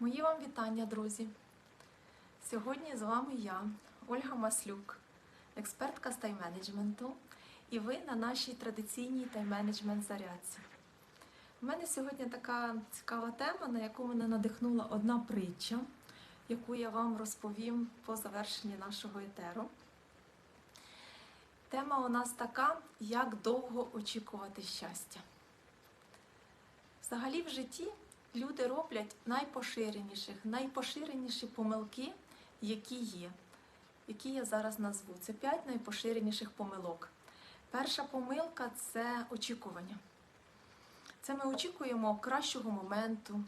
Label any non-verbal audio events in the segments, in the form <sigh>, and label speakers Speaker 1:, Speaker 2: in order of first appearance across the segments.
Speaker 1: Мої вам вітання, друзі! Сьогодні з вами я, Ольга Маслюк, експертка з тайм-менеджменту, і ви на нашій традиційній тайм-менеджмент зарядці. У мене сьогодні така цікава тема, на яку мене надихнула одна притча, яку я вам розповім по завершенні нашого етеру. Тема у нас така, як довго очікувати щастя. Взагалі в житті люди роблять найпоширеніших, найпоширеніші помилки, які є, які я зараз назву. Це п'ять найпоширеніших помилок. Перша помилка це очікування. Це ми очікуємо кращого моменту,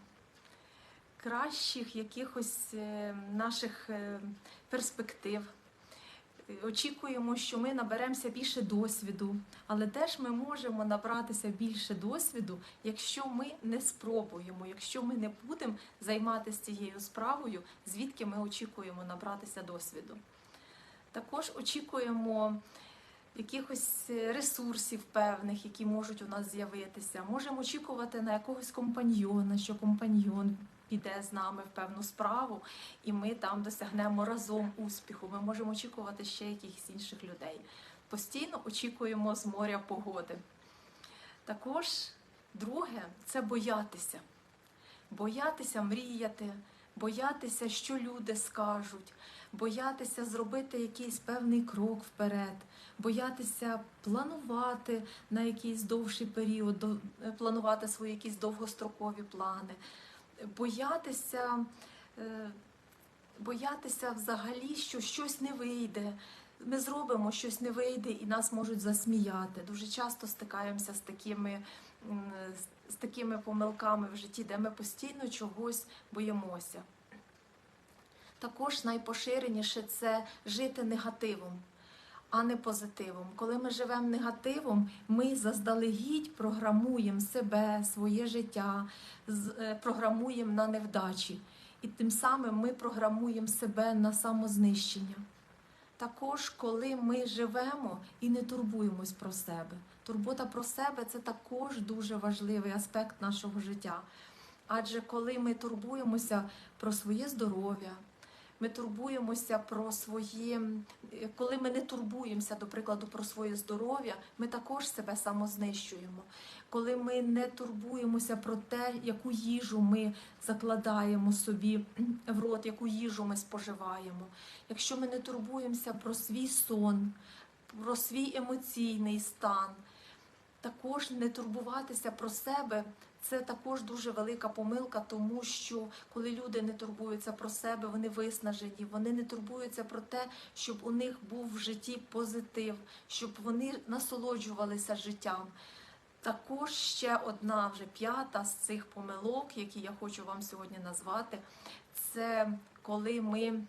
Speaker 1: кращих якихось е, наших е, перспектив. Очікуємо, що ми наберемося більше досвіду, але теж ми можемо набратися більше досвіду, якщо ми не спробуємо, якщо ми не будемо займатися цією справою, звідки ми очікуємо набратися досвіду. Також очікуємо якихось ресурсів певних, які можуть у нас з'явитися. Можемо очікувати на якогось компаньйона, що компаньйон піде з нами в певну справу, і ми там досягнемо разом успіху. Ми можемо очікувати ще якихось інших людей. Постійно очікуємо з моря погоди. Також друге це боятися. Боятися мріяти, боятися, що люди скажуть, боятися зробити якийсь певний крок вперед, боятися планувати на якийсь довший період, планувати свої якісь довгострокові плани, боятися, е, боятися взагалі, що щось не вийде. Ми зробимо щось не вийде і нас можуть засміяти. Дуже часто стикаємося з такими, з- з такими помилками в житті, де ми постійно чогось боїмося. Також найпоширеніше це жити негативом, а не позитивом. Коли ми живемо негативом, ми заздалегідь програмуємо себе, своє життя, е, програмуємо на невдачі. І тим самим ми програмуємо себе на самознищення. Також, коли ми живемо і не турбуємось про себе. Турбота про себе це також дуже важливий аспект нашого життя. Адже коли ми турбуємося про своє здоров'я, ми турбуємося про своє, е, коли ми не турбуємося, до прикладу, про своє здоров'я, ми також себе самознищуємо. Коли ми не турбуємося про те, яку їжу ми закладаємо собі в рот, яку їжу ми споживаємо, якщо ми не турбуємося про свій сон, про свій емоційний стан, також не турбуватися про себе. Це також дуже велика помилка, тому що коли люди не турбуються про себе, вони виснажені, вони не турбуються про те, щоб у них був в житті позитив, щоб вони насолоджувалися життям. Також ще одна вже п'ята з цих помилок, які я хочу вам сьогодні назвати, це коли ми,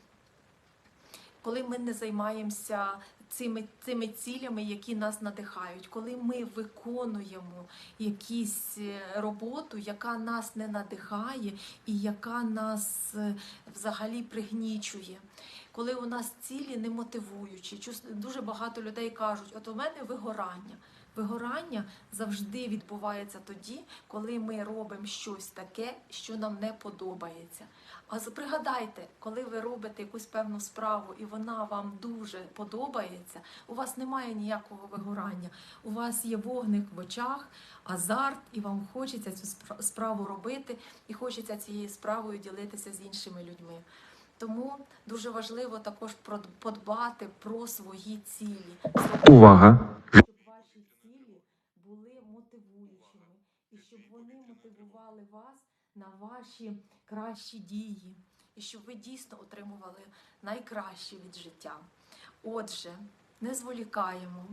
Speaker 1: коли ми не займаємося цими, цими цілями, які нас надихають, коли ми виконуємо якусь е, роботу, яка нас не надихає і яка нас е, взагалі пригнічує. Коли у нас цілі не мотивуючі, дуже багато людей кажуть, от у мене вигорання. Вигорання завжди відбувається тоді, коли ми робимо щось таке, що нам не подобається. А пригадайте, коли ви робите якусь певну справу і вона вам дуже подобається, у вас немає ніякого вигорання. У вас є вогник в очах, азарт, і вам хочеться цю справу робити, і хочеться цією справою ділитися з іншими людьми. Тому дуже важливо також подбати про свої цілі.
Speaker 2: Увага!
Speaker 1: Були мотивуючими. І щоб вони мотивували вас на ваші кращі дії, і щоб ви дійсно отримували найкраще від життя. Отже, не зволікаємо,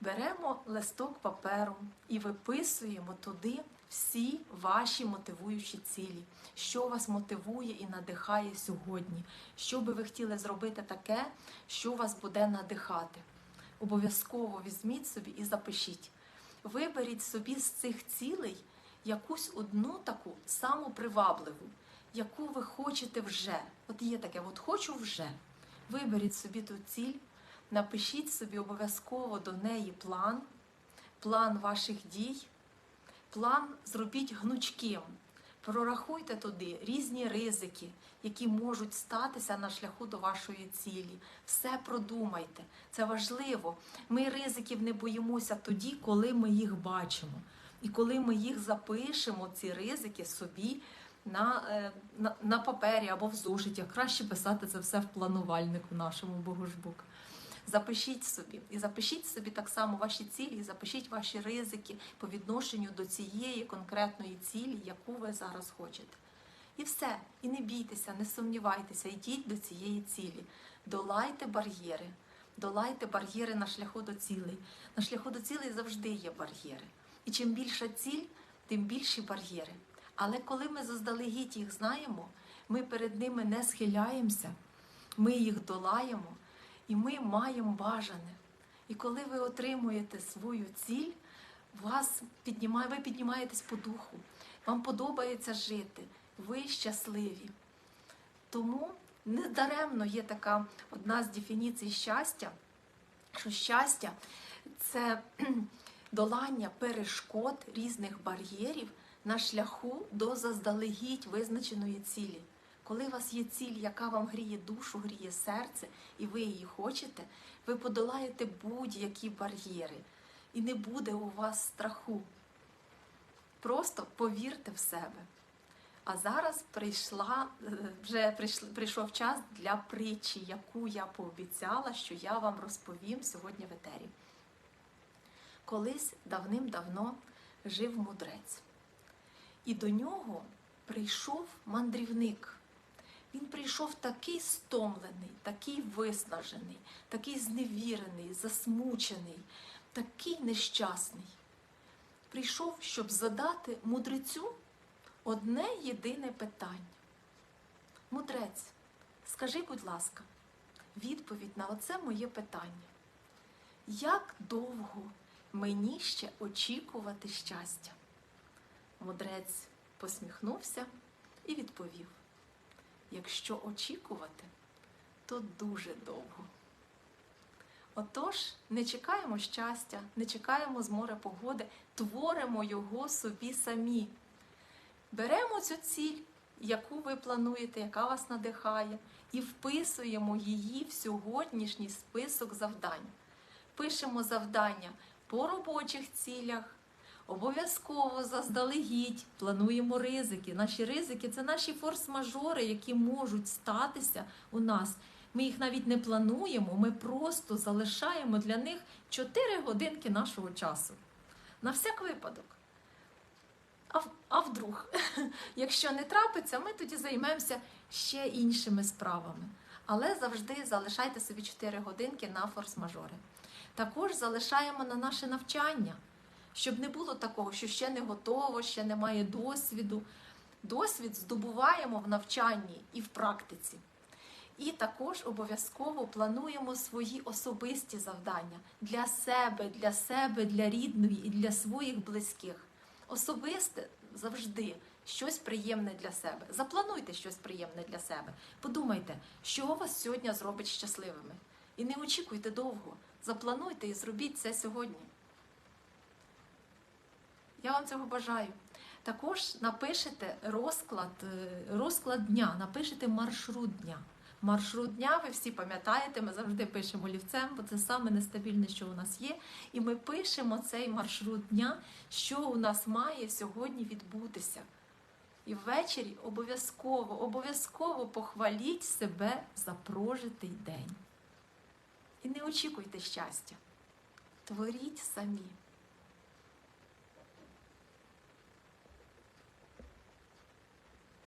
Speaker 1: беремо листок паперу і виписуємо туди всі ваші мотивуючі цілі, що вас мотивує і надихає сьогодні, що би ви хотіли зробити таке, що вас буде надихати? Обов'язково візьміть собі і запишіть. Виберіть собі з цих цілей якусь одну таку саму привабливу, яку ви хочете вже. От є таке, от хочу вже. Виберіть собі ту ціль, напишіть собі обов'язково до неї план, план ваших дій, план зробіть гнучким. Прорахуйте туди різні ризики, які можуть статися на шляху до вашої цілі. Все продумайте. Це важливо. Ми ризиків не боїмося тоді, коли ми їх бачимо. І коли ми їх запишемо, ці ризики собі на, е, на, на папері або в зошиті. Краще писати це все в планувальнику нашому Богожбук. Запишіть собі і запишіть собі так само ваші цілі, і запишіть ваші ризики по відношенню до цієї конкретної цілі, яку ви зараз хочете. І все. І не бійтеся, не сумнівайтеся, йдіть до цієї цілі. Долайте бар'єри, долайте бар'єри на шляху до цілей. На шляху до цілей завжди є бар'єри. І чим більша ціль, тим більші бар'єри. Але коли ми заздалегідь їх знаємо, ми перед ними не схиляємося, ми їх долаємо і ми маємо бажане. І коли ви отримуєте свою ціль, вас піднімає, ви піднімаєтесь по духу, вам подобається жити, ви щасливі. Тому недаремно є така одна з дефініцій щастя, що щастя це <clears throat> долання перешкод різних бар'єрів на шляху до заздалегідь визначеної цілі. Коли у вас є ціль, яка вам гріє душу, гріє серце, і ви її хочете, ви подолаєте будь-які бар'єри, і не буде у вас страху. Просто повірте в себе. А зараз прийшла, е, вже прийшов час для притчі, яку я пообіцяла, що я вам розповім сьогодні в етері. Колись давним-давно жив мудрець, і до нього прийшов мандрівник. Він прийшов такий стомлений, такий виснажений, такий зневірений, засмучений, такий нещасний. Прийшов, щоб задати мудрецю одне єдине питання. Мудрець, скажи, будь ласка, відповідь на оце моє питання. Як довго мені ще очікувати щастя? Мудрець посміхнувся і відповів: якщо очікувати, то дуже довго. Отож, не чекаємо щастя, не чекаємо з моря погоди, творимо його собі самі. Беремо цю ціль, яку ви плануєте, яка вас надихає, і вписуємо її в сьогоднішній список завдань. Пишемо завдання по робочих цілях, обов'язково заздалегідь, плануємо ризики. Наші ризики це наші форс-мажори, які можуть статися у нас. Ми їх навіть не плануємо, ми просто залишаємо для них 4 годинки нашого часу. На всяк випадок. А, а вдруг, <laughs> якщо не трапиться, ми тоді займемося ще іншими справами. Але завжди залишайте собі 4 годинки на форс-мажори. Також залишаємо на наше навчання, щоб не було такого, що ще не готово, ще немає досвіду. Досвід здобуваємо в навчанні і в практиці. І також обов'язково плануємо свої особисті завдання для себе, для себе, для рідної і для своїх близьких. Особисте завжди щось приємне для себе. Заплануйте щось приємне для себе. Подумайте, що вас сьогодні зробить щасливими. І не очікуйте довго. Заплануйте і зробіть це сьогодні. Я вам цього бажаю. Також напишете розклад, е, розклад дня, напишете маршрут дня. Маршрут дня, ви всі пам'ятаєте, ми завжди пишемо олівцем, бо це саме нестабільне, що у нас є. І ми пишемо цей маршрут дня, що у нас має сьогодні відбутися. І ввечері обов'язково, обов'язково похваліть себе за прожитий день. І не очікуйте щастя. Творіть самі.